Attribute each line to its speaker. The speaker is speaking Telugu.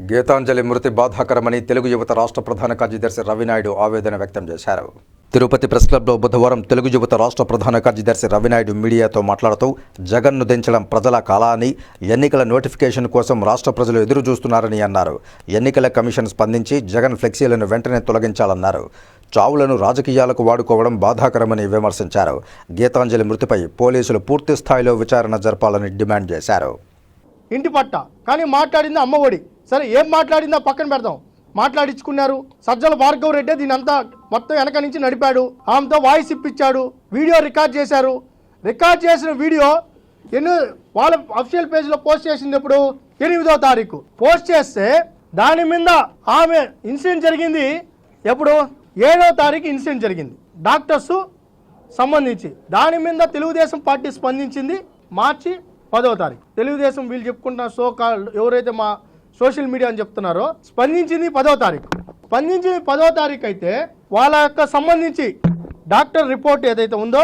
Speaker 1: గీతాంజలి మృతి బాధాకరమని తెలుగు యువత రాష్ట్ర ప్రధాన కార్యదర్శి రవినాయుడు ఆవేదన వ్యక్తం చేశారు. తిరుపతి ప్రెస్ క్లబ్లో బుధవారం తెలుగు యువత రాష్ట్ర ప్రధాన కార్యదర్శి రవినాయుడు మీడియాతో మాట్లాడుతూ జగన్ను దించడం ప్రజల కళ అని ఎన్నికల నోటిఫికేషన్ కోసం రాష్ట్ర ప్రజలు ఎదురు చూస్తున్నారని అన్నారు. ఎన్నికల కమిషన్ స్పందించి జగన్ ఫ్లెక్సీలను వెంటనే తొలగించాలన్నారు. చావులను రాజకీయాలకు వాడుకోవడం బాధాకరమని విమర్శించారు. గీతాంజలి మృతిపై పోలీసులు పూర్తి స్థాయిలో విచారణ జరపాలని డిమాండ్ చేశారు.
Speaker 2: ఇంటి పట్ట కానీ మాట్లాడింది అమ్మఒడి సరే ఏం మాట్లాడిందో పక్కన పెడదాం. మాట్లాడించుకున్నారు. సజ్జల భార్గవ్ రెడ్డి దీని అంతా మొత్తం వెనక నుంచి నడిపాడు. ఆమెతో వాయిస్ ఇప్పించాడు. వీడియో రికార్డ్ చేశారు. రికార్డ్ చేసిన వీడియో ఎన్నో వాళ్ళ అఫీషియల్ పేజ్లో పోస్ట్ చేసింది ఎప్పుడు? ఎనిమిదో తారీఖు. పోస్ట్ చేస్తే దాని మీద ఆమె ఇన్సిడెంట్ జరిగింది ఎప్పుడు? ఏడో తారీఖు ఇన్సిడెంట్ జరిగింది. డాక్టర్స్ సంబంధించి. దాని మీద తెలుగుదేశం పార్టీ స్పందించింది మార్చి పదవ తారీఖు. తెలుగుదేశం వీళ్ళు చెప్పుకుంటున్న సో కాల్ ఎవరైతే మా సోషల్ మీడియా అని చెప్తున్నారో స్పందించింది పదో తారీఖు. స్పందించింది పదో తారీఖు అయితే వాళ్ళ యొక్క సంబంధించి డాక్టర్ రిపోర్ట్ ఏదైతే ఉందో